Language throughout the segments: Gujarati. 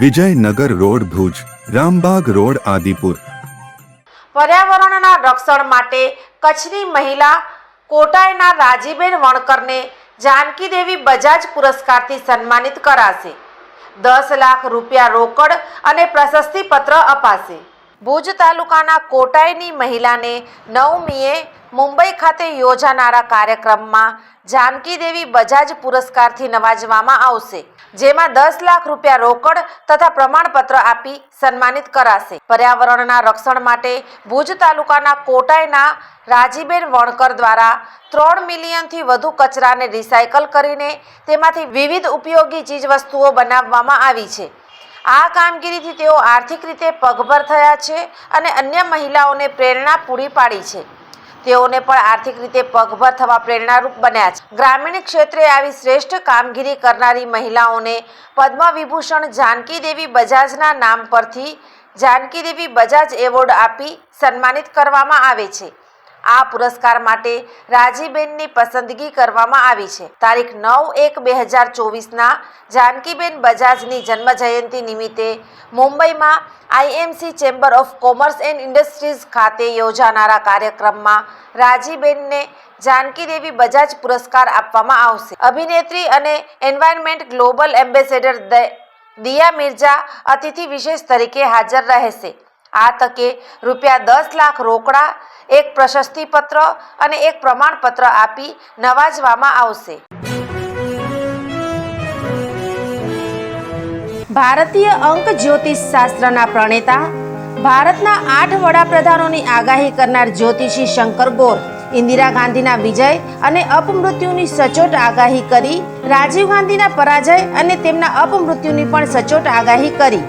Vijaynagar road Bhuj, Rambag road Adipur. પર્યાવરણના રક્ષણ માટે કચ્છની મહિલા કોટાયના રાજીબેન વણકરને જાનકી દેવી બજાજ પુરસ્કારથી સન્માનિત કરાશે. દસ લાખ રૂપિયા રોકડ અને પ્રશસ્તિ પત્ર અપાશે. ભુજ તાલુકાના કોટાઈની મહિલાને નવમીએ મુંબઈ ખાતે યોજાનારા કાર્યક્રમમાં જાનકી દેવી બજાજ પુરસ્કારથી નવાજવામાં આવશે, જેમાં દસ લાખ રૂપિયા રોકડ તથા પ્રમાણપત્ર આપી સન્માનિત કરાશે. પર્યાવરણના રક્ષણ માટે ભુજ તાલુકાના કોટાઈના રાજીબેન વણકર દ્વારા ત્રણ મિલિયનથી વધુ કચરાને રિસાયકલ કરીને તેમાંથી વિવિધ ઉપયોગી ચીજવસ્તુઓ બનાવવામાં આવી છે. આ કામગીરીથી તેઓ આર્થિક રીતે પગભર થયા છે અને અન્ય મહિલાઓને પ્રેરણા પૂરી પાડી છે. તેઓને પણ આર્થિક રીતે પગભર થવા પ્રેરણારૂપ બન્યા છે. ગ્રામીણ ક્ષેત્રે આવી શ્રેષ્ઠ કામગીરી કરનારી મહિલાઓને પદ્મ વિભૂષણ જાનકી દેવી બજાજના નામ પરથી જાનકી દેવી બજાજ એવોર્ડ આપી સન્માનિત કરવામાં આવે છે. આ પુરસ્કાર માટે રાજીબેનની પસંદગી કરવામાં આવી છે. તારીખ નવ એક બે હજાર ચોવીસના જાનકીબેન બજાજની જન્મ જયંતિ નિમિત્તે મુંબઈમાં IMC chamber of commerce and industries ખાતે યોજાનારા કાર્યક્રમમાં રાજીબેનને જાનકી દેવી બજાજ પુરસ્કાર આપવામાં આવશે. અભિનેત્રી અને environment global ambassador Dia Mirza અતિથિ વિશેષ તરીકે હાજર રહેશે. આ તકે રૂપિયા દસ લાખ રોકડા, એક પ્રશસ્તિપત્ર અને એક પ્રમાણપત્ર આપી નવાજવામાં આવશે. ભારતીય અંક જ્યોતિષ શાસ્ત્રના પ્રણેતા, ભારતના આઠ વડાપ્રધાનોની આગાહી કરનાર જ્યોતિષી શંકર ગોર, ઇન્દિરા ગાંધીના વિજય અને અપમૃત્યુની સચોટ આગાહી કરી, રાજીવ ગાંધીના પરાજય અને તેમના અપમૃત્યુની પણ સચોટ આગાહી કરી.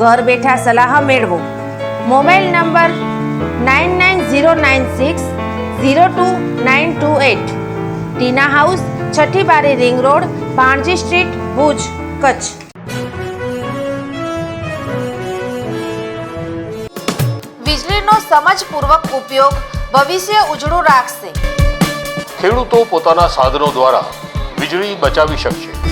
ઘર બેઠા સલાહ મેળવો. Mobile number nine nine zero nine six zero two nine two eight Tina house Chhathi Bari ring road Panji street Bhuj Kutch. વીજળીનો સમજપૂર્વક ઉપયોગ ભવિષ્ય ઉજળું રાખશે. ખેડૂતો પોતાના સાધનો દ્વારા વીજળી બચાવી શકશે.